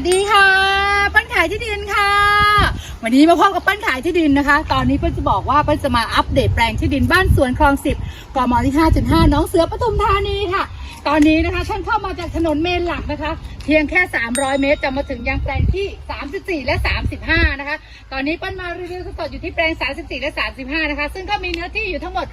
สดีค่ะ ปั้นขายที่ดินค่ะ วันนี้มาพบกับปั้นขายที่ดินนะคะ ตอนนี้ปั้นจะบอกว่าปั้นจะมาอัปเดตแปลงที่ดินบ้านสวนคลองสิบกมที่ห้าจุดห้าน้องเสือปทุมธานีค่ะ ตอนนี้นะคะท่านเข้ามาจากถนนเมนหลักนะคะ เพียงแค่ 300 เมตรจะมาถึงยังแปลงที่ 34 และ 35 นะคะ ตอนนี้ปั้นมารีวิวสดอยู่ที่แปลง 34 และ 35 นะคะ ซึ่งก็มีเนื้อที่อยู่ทั้งหมด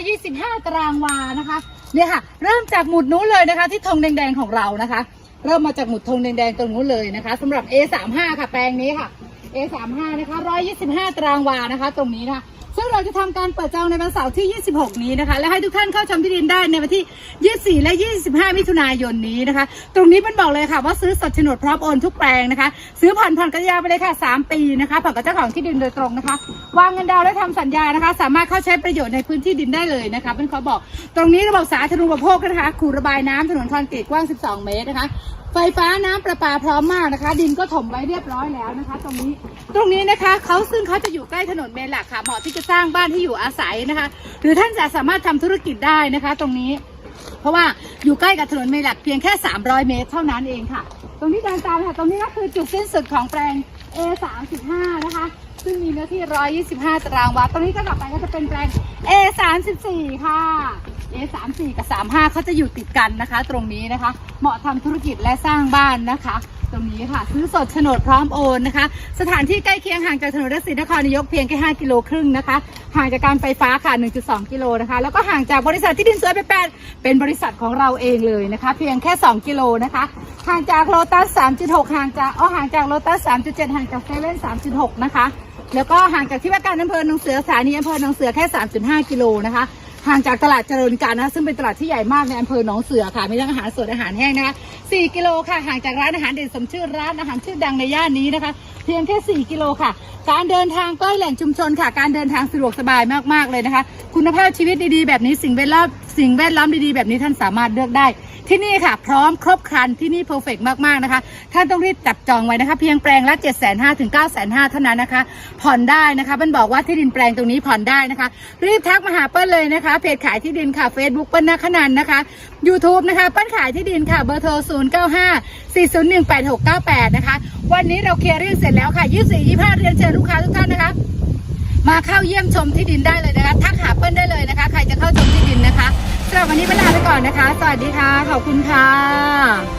125 ตารางวานะคะเนี่ยค่ะ เริ่มจากหมุดนู้นเลยนะคะ ที่ธงแดงๆของเรานะคะ เริ่มมาจากหมุดธงแดงๆตรงนู้นเลยนะคะสำหรับ A35 ค่ะแปลงนี้ค่ะ A35 นะคะ125 ตารางวานะคะ ตรงนี้นะคะ ซึ่งเราจะทำการเปิดจองในวันเสาร์ที่ 26 นี้นะคะ และให้ทุกท่านเข้าชมที่ดินได้ในวันที่ 24 และ 25 มิถุนายนนี้นะคะ ตรงนี้เป็นบอกเลยค่ะว่าซื้อสดโฉนดพร้อมโอนทุกแปลงนะคะ ซื้อผ่อนผ่อนกันยาวไปเลยค่ะ 3 ปีนะคะผ่อนกับเจ้าของที่ดินโดยตรงนะคะ วางเงินดาวน์และทำสัญญานะคะ สามารถเข้าใช้ประโยชน์ในพื้นที่ดินได้เลยนะคะเป็นขอบอก ตรงนี้ระบบสาธารณูปโภคนะคะคูระบายน้ำถนนคอนกรีตกว้าง 12 เมตรนะคะไฟฟ้าน้ำประปาพร้อมมากนะคะ ดินก็ถมไว้เรียบร้อยแล้วนะคะ ตรงนี้ตรงนี้นะคะเขาซึ่งเขาจะอยู่ใกล้ถนนเมนหลักค่ะเหมาะที่จะสร้างบ้านที่อยู่อาศัยนะคะ หรือท่านจะสามารถทำธุรกิจได้นะคะ ตรงนี้ เพราะว่าอยู่ใกล้กับถนนเมนหลักเพียงแค่ 300 เมตร เท่านั้นเองค่ะ ตรงนี้เดินตามค่ะ ตรงนี้ก็คือจุดสิ้นสุดของแปลง A35 นะคะ ซึ่งมีเนื้อที่ 125 ตารางวาตรงนี้ก็ต่อไปก็จะเป็นแปลง A34 ค่ะ A34 กับ35เขาจะอยู่ติดกันนะคะ ตรงนี้นะคะ เหมาะทำธุรกิจและสร้างบ้านนะคะ ตรงนี้ค่ะ ซื้อสดโฉนดพร้อมโอนนะคะ สถานที่ใกล้เคียงห่างจากถนนรัศดรนครนายกเพียงแค่5กิโลครึ่งนะคะ ห่างจากการไฟฟ้าค่ะ 1.2 กิโลนะคะ แล้วก็ห่างจากบริษัทที่ดินสวยไปแปดเป็นบริษัทของเราเองเลยนะคะ เพียงแค่ 2 กิโลนะคะห่างจากโลตัส 3.6 ห่างจากอ๋อห่างจากโลตัส 3.7 ห่างจากเซเว่น3.6 นะคะ แล้วก็ห่างจากที่ว่าการอำเภอหนองเสือสถานีอำเภอหนองเสือแค่ 3.5 กิโลนะคะ ห่างจากตลาดเจริญการนะซึ่งเป็นตลาดที่ใหญ่มากในอำเภอหนองเสือค่ะมีทั้งอาหารสดอาหารแห้งนะคะ 4 กิโลค่ะห่างจากร้านอาหารเด่นสมชื่อร้านอาหารชื่อดังในย่านนี้นะคะ เพียงแค่ 4 กิโลค่ะ การเดินทางใกล้แหล่งชุมชนค่ะ การเดินทางสะดวกสบายมากๆเลยนะคะ คุณภาพชีวิตดีๆ แบบนี้สิ่งแวดล้อม สิ่งแวดล้อมดีๆ แบบนี้ท่านสามารถเลือกได้ ที่นี่ค่ะ พร้อมครบครันที่นี่เพอร์เฟกมากๆนะคะ ท่านต้องรีบจับจองไว้นะคะ เพียงแปลงละ 7 5 0 0 0ถึง9 5 0 0 0เท่านั้นนะคะ ผ่อนได้นะคะมันบอกว่าที่ดินแปลงตรงนี้ผ่อนได้นะคะ รีบทักมาหาเปิ้ลเลยนะคะ เพจขายที่ดินค่ะ Facebook เปิ้ลนาขนันนะคะ YouTube นะคะเปิ้ลขายที่ดินค่ะเบอร์โทร 0 9 5 4 0 1 8 6 9 8 นะคะ วันนี้เราเคลียร์เรื่องเสร็จแล้วค่ะ 24 25 เรียนเชิญลูกค้าทุกท่านนะคะ มาเข้าเยี่ยมชมที่ดินได้เลยนะคะทักหาเปิ้ลได้เลยนะคะใคร นะคะ สวัสดีค่ะ ขอบคุณค่ะ